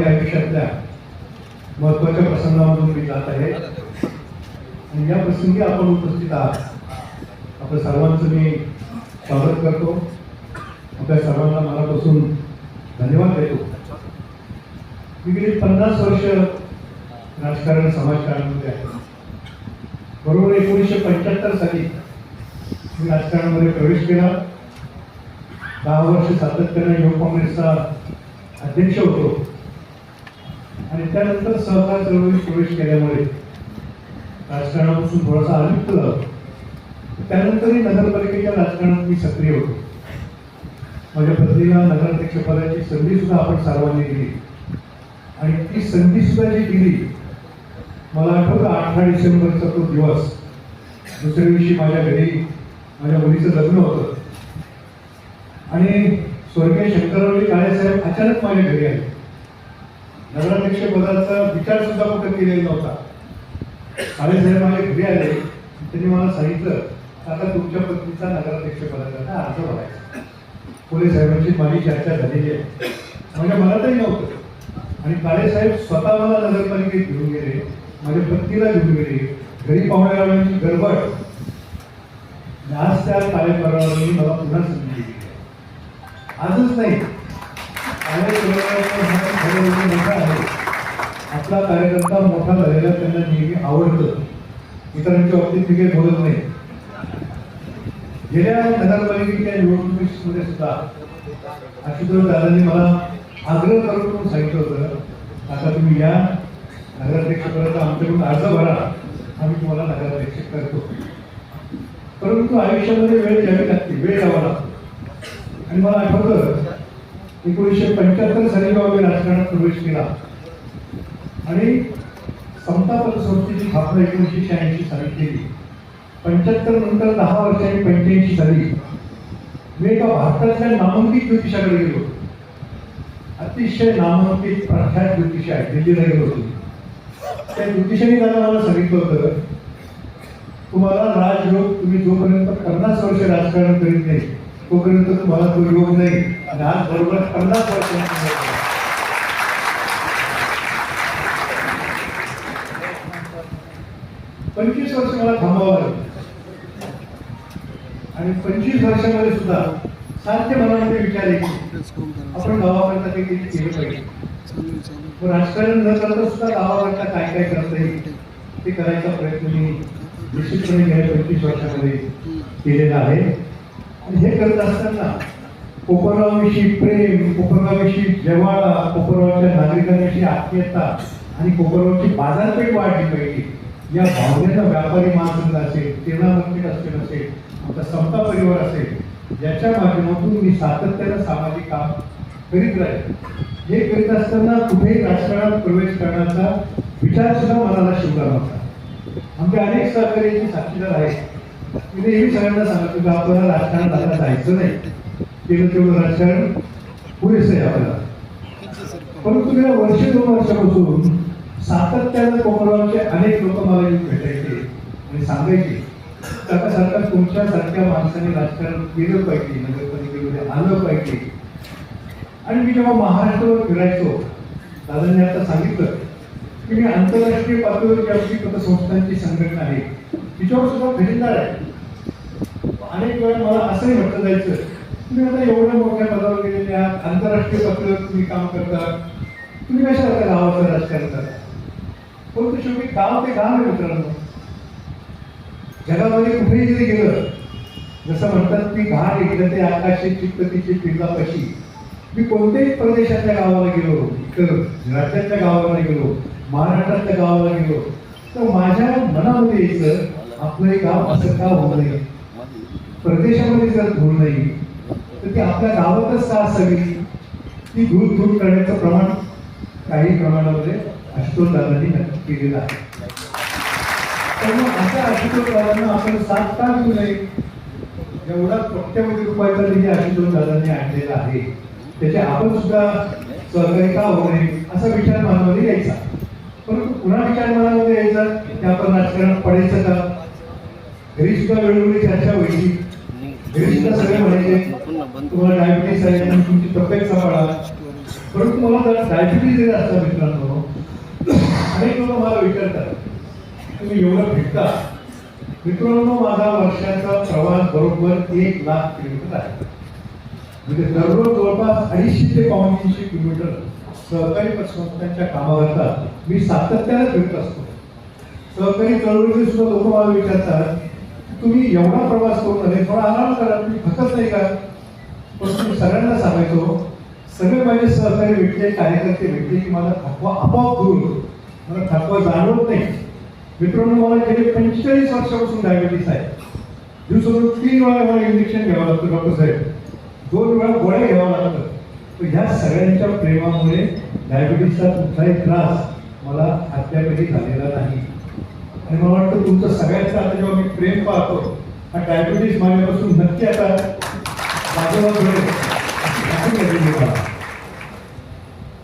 माझ्या आयुष्यातल्या महत्त्वाच्या प्रसंगामधून मी जात आहे. आणि या प्रसंगी आपण उपस्थित आहात. आपल्या सर्वांचं मी स्वागत करतो. आपल्या सर्वांना मनापासून धन्यवाद देतो. मी गेली पन्नास वर्ष राजकारण समाजकारणामध्ये आहे. बरोबर एकोणीसशे पंच्याहत्तर साली मी राजकारणामध्ये प्रवेश केला. दहा वर्ष सातत्याने युवक काँग्रेसचा अध्यक्ष होतो. आणि त्यानंतर सहकार चळवळीत प्रवेश केल्यामुळे राजकारणापासून थोडासा अलिप्त झालो. त्यानंतरही नगरपालिकेच्या राजकारणात मी सक्रिय होतो. माझ्या पत्नीला नगराध्यक्षपदाची संधी सुद्धा आपण सर्वांनी दिली. आणि ती संधी सुद्धा जी दिली मला आठवतं अठरा डिसेंबरचा तो दिवस. दुसऱ्या दिवशी माझ्या घरी माझ्या मुलीचं लग्न होतं. आणि स्वर्गीय शंकररावजी काळेसाहेब अचानक माझ्या घरी आले. नगराध्यक्ष पदाचा विचार सुद्धा कुठं केलेला नव्हता. साहेब माझ्या घरी आले त्यांनी मला सांगितलं आता तुमच्या पत्नीचा नगराध्यक्ष पदाचा अर्ज भरायचा पोलीस साहेबांची माझी चर्चा झालेली आहे. माझ्या मनातही नव्हतं. आणि काळेसाहेब स्वतः मला नगरपालिकेत घेऊन गेले माझ्या पत्नीला घेऊन गेले घरी पाहुण्याची गडबड. आज त्या कार्यक्रमाने मला पुन्हा संधी दिली आजच नाही मोठा आहे आपला कार्यकर्ता मोठा झालेला त्यांना नेहमी आवडतं. इतरांच्या बाबतीत मी काही बोलत नाही. गेल्या नगरपालिकेच्या निवडणुकीमध्ये सुद्धा आशुतोष दादांनी मला आग्रह करून म्हणून सांगितलं होतं. आता तुम्ही या नगराध्यक्ष आमच्याकडून अर्ज भरा आम्ही तुम्हाला नगराध्यक्ष करतो. परंतु आयुष्यामध्ये वेळ द्यावी लागते वेळ द्यावा लागतो. आणि मला आठवतं एकोणीसशे पंच्याहत्तर साली जेव्हा मी राजकारणात प्रवेश केला आणि समता पतसंस्थेची स्थापना एकोणीसशे शहाऐंशी साली केली. पंच्याहत्तर नंतर दहा वर्षांनी पंच्याऐंशी साली मी एका भारतातल्या नामांकित ज्योतिषाकडे गेलो अतिशय नामांकित प्रख्यात ज्योतिष आहे दिल्लीला गेलो होतो. त्या ज्योतिषाने त्यांना मला सांगितलं होतं तुम्हाला राजयोग तुम्ही जोपर्यंत पन्नास वर्ष राजकारण करीत नाही तोपर्यंत तुम्हाला तो योग नाही. आणि आज बरोबर पन्नास वर्ष पंचवीस वर्ष मला थांबावं लागलं. आणि पंचवीस वर्षामध्ये सुद्धा सारखे मनामध्ये विचार येईल. आपण गावाकरता काही केलं पाहिजे? राजकारण न करता सुद्धा गावाकरता काय काय करता येईल? ते करायचा प्रयत्न मी निश्चितपणे गेल्या पंचवीस वर्षामध्ये केलेला आहे. आणि हे करत असताना कोपरगावविषयी प्रेम कोपरगावविषयी जेव्हा कोपरगावच्या नागरिकांविषयी आत्मीयता आणि कोपरगावची बाजारपेठ वाढली पाहिजे. या भावनेचा व्यापारी महासंघ असेल किरणा मंदिर असेल असेल आमचा समता परिवार असेल याच्या माध्यमातून मी सातत्यानं सामाजिक काम करीत राहील हे करीत असताना कुठेही राजकारणात प्रवेश करण्याचा विचार सुद्धा मनाला शिवला नव्हता. आमच्या अनेक सहकार्याची साक्षीदार आहेत. मी नेहमी सगळ्यांना सांगतो की आपल्याला राजकारण आता जायचं नाही. केलं तेवढं राजकारण पुरेसं आहे आपल्याला. परंतु गेल्या वर्ष दोन वर्षापासून सातत्यानं कोपरगावचे अनेक लोक मला येऊन भेटायचे आणि सांगायचे काका सरकार तुमच्यासारख्या माणसाने राजकारण केलं पाहिजे नगरपालिकेमध्ये आलं पाहिजे. आणि मी जेव्हा महाराष्ट्रावर फिरायचो दादांनी आता सांगितलं की मी आंतरराष्ट्रीय पातळीवर जी आमची पतसंस्थांची संघटना आहे. तिच्यावर सुद्धा भेटणार आहे. अनेक वेळा मला असंही म्हटलं जायचं तुम्ही आता एवढ्या मोठ्या पदावर गेलेले आहात आंतरराष्ट्रीय पातळीवर तुम्ही काम करता तुम्ही कशा आता गावाचं राजकारण करता? परंतु शेवटी गाव ते गाव आहे मित्रांनो. जगामध्ये कुठेही जरी गेलं जसं म्हणतात की घाट ऐकलं ते आकाशी चित्त तिची पिल्लापाशी. मी कोणत्याही प्रदेशातल्या गावाला गेलो तर राज्यातल्या गावाला गेलो महाराष्ट्रातल्या गावाला गेलो तर माझ्या मनामध्ये यायचं आपलं हे गाव असं का होऊ नये? प्रदेशामध्ये जर धूळ नाही तर ती आपल्या गावातच का असावी? ती धूळ धूळ करण्याचं प्रमाण काही प्रमाणामध्ये आशुतोष दादांनी नक्की केलेलं आहे. त्यामुळे अशा आशुतोष दादांना आपण सात का देऊ नये? एवढा कोट्यवधी रुपयाचा निधी आशुतोष दादांनी आणलेला आहे. त्याचे आपण सुद्धा सहकारी का होऊ नये असा विचार मनामध्ये यायचा. परंतु पुन्हा विचार मनामध्ये यायचा की आपण राजकारणात पडायचं का? घरी सुद्धा वेळोवेळी चर्चा व्हायची. घरी सुद्धा सगळे म्हणायचे तुम्हाला डायबिटीस आहे तुमची तब्येत सांभाळा. परंतु मला जरा डायबिटीस येत असतात मित्रांनो अनेक लोक मला विचारतात तुम्ही एवढं भेटता? मित्रांनो माझा वर्षाचा प्रवास बरोबर एक लाख किलोमीटर आहे. म्हणजे दररोज जवळपास अडीचशे ते पावणे किलोमीटर सहकारी पतसंस्थांच्या कामाकरता मी सातत्याने भेटत असतो. सहकारी चळवळीचे सुद्धा लोक मला विचारतात तुम्ही एवढा प्रवास करून आले थोडा आराम करा तुम्ही थकत नाही का? पण तुम्ही सगळ्यांना सांगायचो सगळे माझे सहकारी भेटले कार्यकर्ते भेटले की मला थकवा आपोआप दूर मला थकवा जाणवत नाही. मित्रांनो मला गेले पंचेचाळीस वर्षापासून डायबिटीस आहे. दिवसातून तीन वेळा मला इंजेक्शन घ्यावं लागतं डॉक्टर साहेब. दोन वेळा गोळ्या घ्यावा लागतं तर ह्या सगळ्यांच्या प्रेमामुळे डायबिटीसचा कुठलाही त्रास मला अद्यापही झालेला नाही. आणि मला वाटतं तुमचं सगळ्यांचं आता जेव्हा मी प्रेम पाहतो हा डायबिटीस माझ्यापासून नक्की आता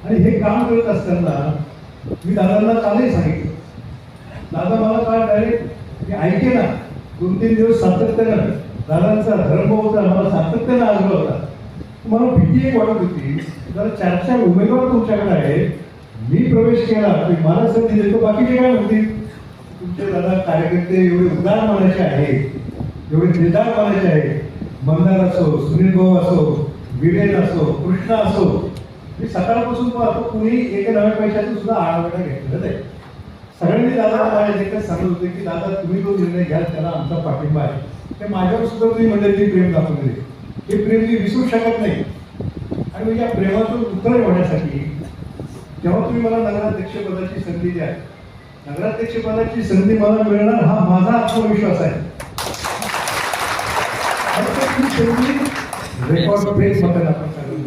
आणि हे काम करत असताना मी दादांना कालही सांगितलं. दादा मला काय डायरेक्ट मी ऐके ना दोन तीन दिवस सातत्यानं दादांचा धर्म होता मला सातत्यानं आग्रह होता. मला भीती एक वाटत होती जर चार चार उमेदवार तुमच्याकडे आहेत. मी प्रवेश केला की मला संधी देतो बाकीचे काय म्हणतील? तुमचे दादा कार्यकर्ते एवढे उदार मानायचे आहेत एवढे निदान मानायचे आहेत. मंदार असो सुनील भाऊ असो विरेन असो कृष्ण असो मी सकाळपासून पाहतो कुणी एका नव्या पैशाचं सुद्धा आढावा घेतलं आहे सगळ्यांनी दादा माझ्या देखील सांगत होते की दादा तुम्ही जो निर्णय घ्याल त्याला आमचा पाठिंबा आहे. ते माझ्यावर सुद्धा तुम्ही म्हणजे मंडळी प्रेम दाखवले हे प्रेम मी विसरू शकत नाही. आणि मी या प्रेमातून उत्तर होण्यासाठी जेव्हा तुम्ही मला नगराध्यक्षपदाची संधी द्या नगराध्यक्षपदाची संधी मला मिळणार हा माझा आत्मविश्वास आहे. रेकॉर्ड आपण सांगून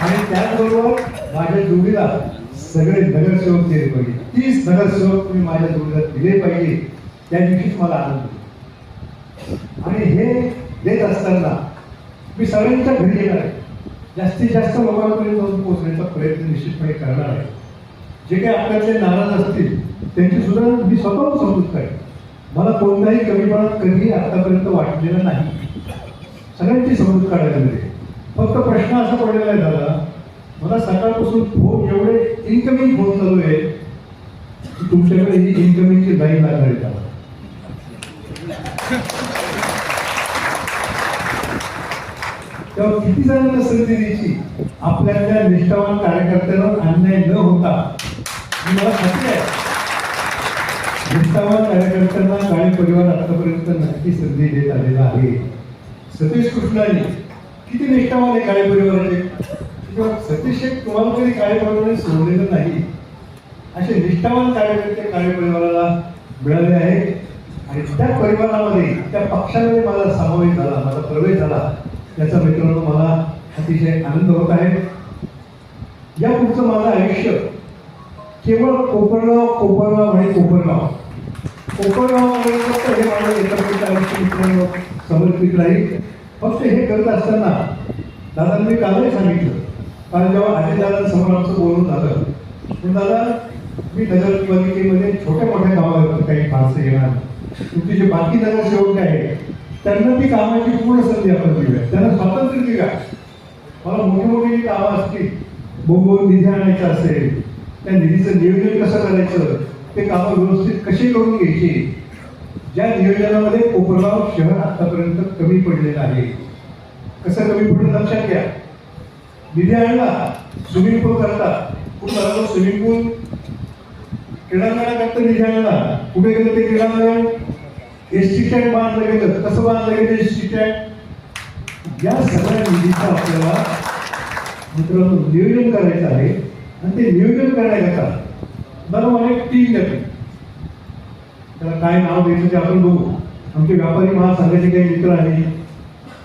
आणि त्याचबरोबर माझ्या जोडीला सगळे नगरसेवक दिले पाहिजे. तीस नगरसेवक तुम्ही माझ्या जोडीला दिले पाहिजे त्या दिवशीच मला आनंद आणि हे देत असताना मी सगळ्यांच्या घरी येणार आहे. जास्तीत जास्त लोकांपर्यंत जाऊन पोहोचण्याचा प्रयत्न निश्चितपणे करणार आहे. जे काही आपल्यातले नाराज असतील त्यांची सुद्धा मी स्वतःहून समजूत करेन मला कोणताही कमीपणा कधी आतापर्यंत वाटलेला नाही. सगळ्यांची समजूत काढायला मिळते फक्त प्रश्न असा पडलेला आहे दादा मला सकाळपासून फोन एवढे इन्कमिंग फोन चालू आहे की तुमच्याकडे ही इन्कमिंगची लाईन लागणार आहे तेव्हा किती जणांना संधी द्यायची? आपल्यातल्या निष्ठावान कार्यकर्त्यांवर अन्याय न होता. मला खात्री आहे. निष्ठावान कार्यकर्त्यांना काळे परिवार आतापर्यंत नक्की संधी देत आलेला आहे. सतीश कृष्णाने किती निष्ठावान आहे काळे परिवाराचे? किंवा सतीश शेख तुम्हाला तरी काळे सोडलेलं नाही असे निष्ठावान कार्यकर्ते कार्यपरिवाराला परिवाराला मिळाले आहे. आणि त्या परिवारामध्ये त्या पक्षामध्ये माझा समावेश झाला माझा प्रवेश झाला. त्याचा मित्रांनो मला अतिशय आनंद होत आहे. या पुढचं माझं आयुष्य केवळ कोपरगाव कोपरगाव आणि कोपरगाव. कोपरगावामध्ये फक्त हे माझं एकत्रित आयुष्य मित्रांनो समर्पित राहील. फक्त हे करत असताना दादांनी कालही सांगितलं कारण जेव्हा हाणे दादा समोर आमचं बोलून झालं पण दादा मी नगरपालिकेमध्ये छोट्या मोठ्या कामावर काही फारसे येणार नाही. तुमचे जे बाकी नगरसेवक आहे त्यांना ती कामाची पूर्ण संधी आपण देऊया. त्यांना स्वातंत्र्य दिला मला मोठी मोठी जी कामं असतील बोंबवून निधी आणायचा असेल त्या निधीचं नियोजन कसं करायचं ते कामं व्यवस्थित कशी करून घ्यायची ज्या नियोजनामध्ये कोपरगाव शहर आतापर्यंत कमी पडलेलं आहे कसं कमी पडलं लक्षात घ्या. निधी आणला स्विमिंग पूल करता कुठं स्विमिंग पूल क्रीडांगणाकरता निधी आणला कुठे गेलं ते क्रीडांगण एस टी स्टँड बांधलं गेलं. कसं बांधलं गेलं एस टी स्टँड या सगळ्या निधीचं आपल्याला मित्रांनो नियोजन करायचं आहे. आणि ते नियोजन करण्याकरता मला मला टीम देते त्याला काय नाव द्यायचं ते आपण बघू. आमचे व्यापारी महासंघाचे काही मित्र आहेत.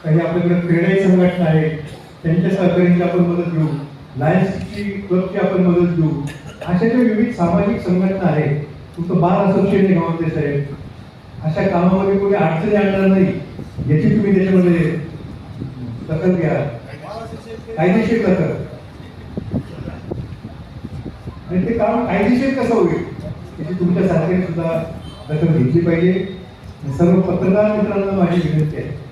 काही आपल्याकडे क्रीडाई संघटना आहेत. त्यांच्या सहकार्यांची आपण मदत घेऊ. लायन्सची क्लबची आपण मदत घेऊ. अशा ज्या विविध सामाजिक संघटना आहेत तुमचं बार असोसिएशन आहे गावातले साहेब. अशा कामामध्ये कोणी अडचणी आणणार नाही याची तुम्ही त्याच्यामध्ये दखल घ्या. कायदेशीर दखल. आणि ते काम कायदेशीर कसं होईल याची तुमच्या सारखे सुद्धा दखल घेतली पाहिजे. सर्व पत्रकार मित्रांना माझी विनंती आहे.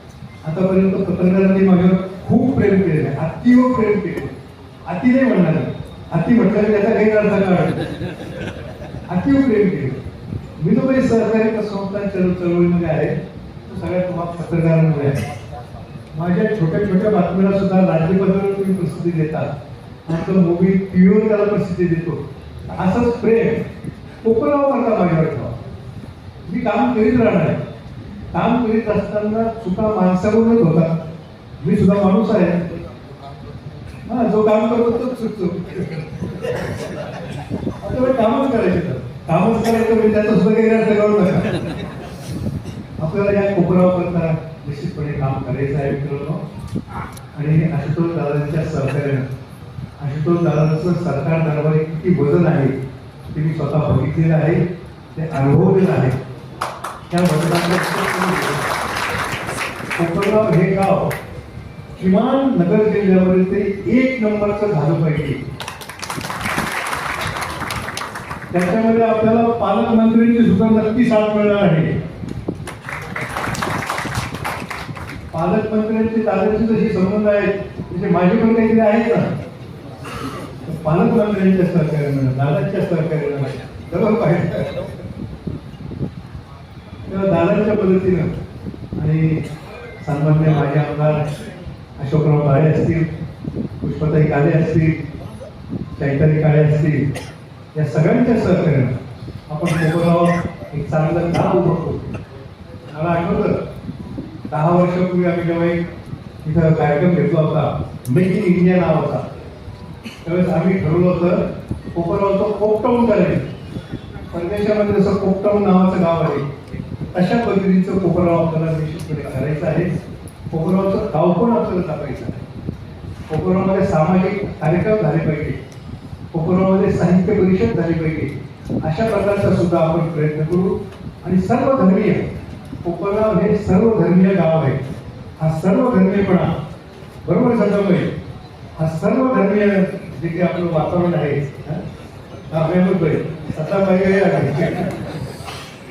आतापर्यंत पत्रकारांनी माझ्यावर खूप प्रेम केलेलं आहे. अतिव प्रेम केलं अति नाही म्हणणार अति म्हटलं त्याचा गैरअर्थ काढ अतिव प्रेम केलं मी जो काही सहकारी संस्था चळवळीमध्ये आहे. तो सगळ्यात तुम्हा पत्रकारांमुळे आहे. माझ्या छोट्या छोट्या बातमीला सुद्धा राज्यपत्रावर तुम्ही प्रसिद्धी देतात आमचं टी टीव्हीवर त्याला प्रसिद्धी देतो. असंच प्रेम. कोकणावर करता माझ्यावर ठेवा. मी काम करीत राहणार आहे. काम करीत असताना चुका माणसाकडूनच होतात. मी सुद्धा माणूस आहे. हा जो काम करतो तोच चुकतो आपल्याला कामच करायचे कामच करायचं म्हणजे त्याचं सुद्धा काही अर्थ करू नका. आपल्याला या कोपरावर निश्चितपणे काम करायचं आहे मित्रांनो. आणि आशुतोष दादांच्या सहकार्यानं आशुतोष दादांचं सरकार दरबारी किती वजन आहे ते मी स्वतः बघितलेलं आहे ते अनुभवलेलं आहे. त्या कोपरगाव हे गाव किमान नगर जिल्ह्यामध्ये ते एक नंबरचं झालं पाहिजे. त्याच्यामध्ये आपल्याला पालकमंत्र्यांची सुद्धा नक्की साथ मिळणार आहे. पालकमंत्र्यांचे दादाचे जसे संबंध आहेत तसे माझे पण काहीतरी आहेत ना. पालकमंत्र्यांच्या सहकार्यानं दादाच्या सहकार्यानं. बरोबर? पाहिजे तेव्हा दादांच्या पद्धतीनं आणि सन्मान्य माझे आमदार अशोकराव काळे असतील पुष्पताई काळे असतील चैतन्य काळे असतील या सगळ्यांच्या सहकार्यानं आपण कोपराव एक चांगलं गाव उभं करू. मला आठवतं दहा वर्षापूर्वी आम्ही जेव्हा एक इथं कार्यक्रम घेतला होता मेक इन इंडिया होता. त्यावेळेस आम्ही ठरवलं होतं कोपरगावचं कोपटाऊन करायचं परदेशामध्ये जसं कोपटाऊन नावाचं गाव आहे अशा पद्धतीचं कोपरगाव आपल्याला निश्चितपणे करायचं आहे कोपरगावचं गाव पण आपल्याला टाकायचं आहे कोपरगावमध्ये सामाजिक कार्यक्रम झाले पाहिजे कोपरगावमध्ये साहित्य परिषद झाली पाहिजे अशा प्रकारचा सुद्धा आपण प्रयत्न करू आणि सर्व धर्मीय कोपरगाव हे सर्व धर्मीय गाव आहे हा सर्व धर्मीयपणा बरोबर संगमय हा सर्व धर्मीय जे काही आपलं वातावरण आहे हा? हा, मेहमूद सत्ता आहे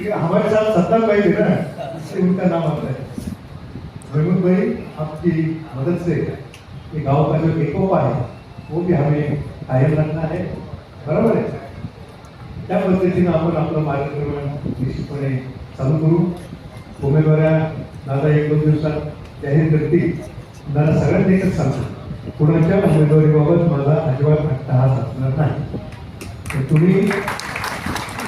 ये हमारे साथ सत्ता भाई थे ना इससे उनका नाम आता है हरमन भाई आपकी मदद से ये गांव का जो एकोपा है वो भी हमें कायम रखना है बरोबर आहे. त्या पद्धतीनं आपण आपलं मार्गक्रमण निश्चितपणे चालू करू. उमेदवाऱ्या दादा एक दोन दिवसात जाहीर करतील. दादा सगळ्यांना एकच सांगतो. कुणाच्या उमेदवारीबाबत माझा अजिबात हट्ट हा असणार नाही. तुम्ही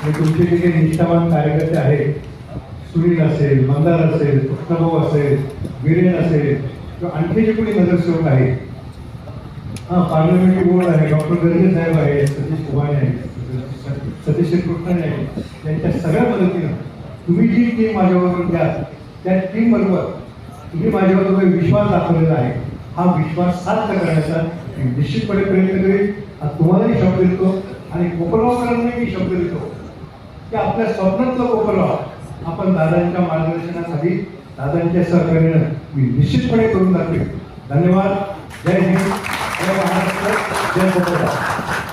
तुमचे जे काही निष्ठावान कार्यकर्ते आहेत सुनील असेल मंदार असेल कृष्णभाऊ असेल वीरेन असेल किंवा आणखी जे कोणी नगरसेवक आहेत. हा पार्लमेंटरी बोर्ड आहे डॉक्टर गर्जे साहेब आहेत सतीश कुमार आहेत सतीश कृष्णने आहे त्यांच्या सगळ्या मदतीनं तुम्ही जी टीम माझ्याबरोबर द्या त्या टीम बरोबर तुम्ही माझ्याबरोबर विश्वास दाखवलेला आहे. हा विश्वास साध्य करण्याचा निश्चितपणे प्रयत्न करेल हा तुम्हालाही शब्द देतो आणि कोपरगावकरांनाही मी शब्द देतो. की आपल्या स्वप्नातलं कोपरगाव आपण दादांच्या मार्गदर्शनासाठी दादांच्या सहकार्यानं मी निश्चितपणे करून दाखवेन. धन्यवाद. जय हिंद. जय महाराष्ट्र. जय कोपरगाव.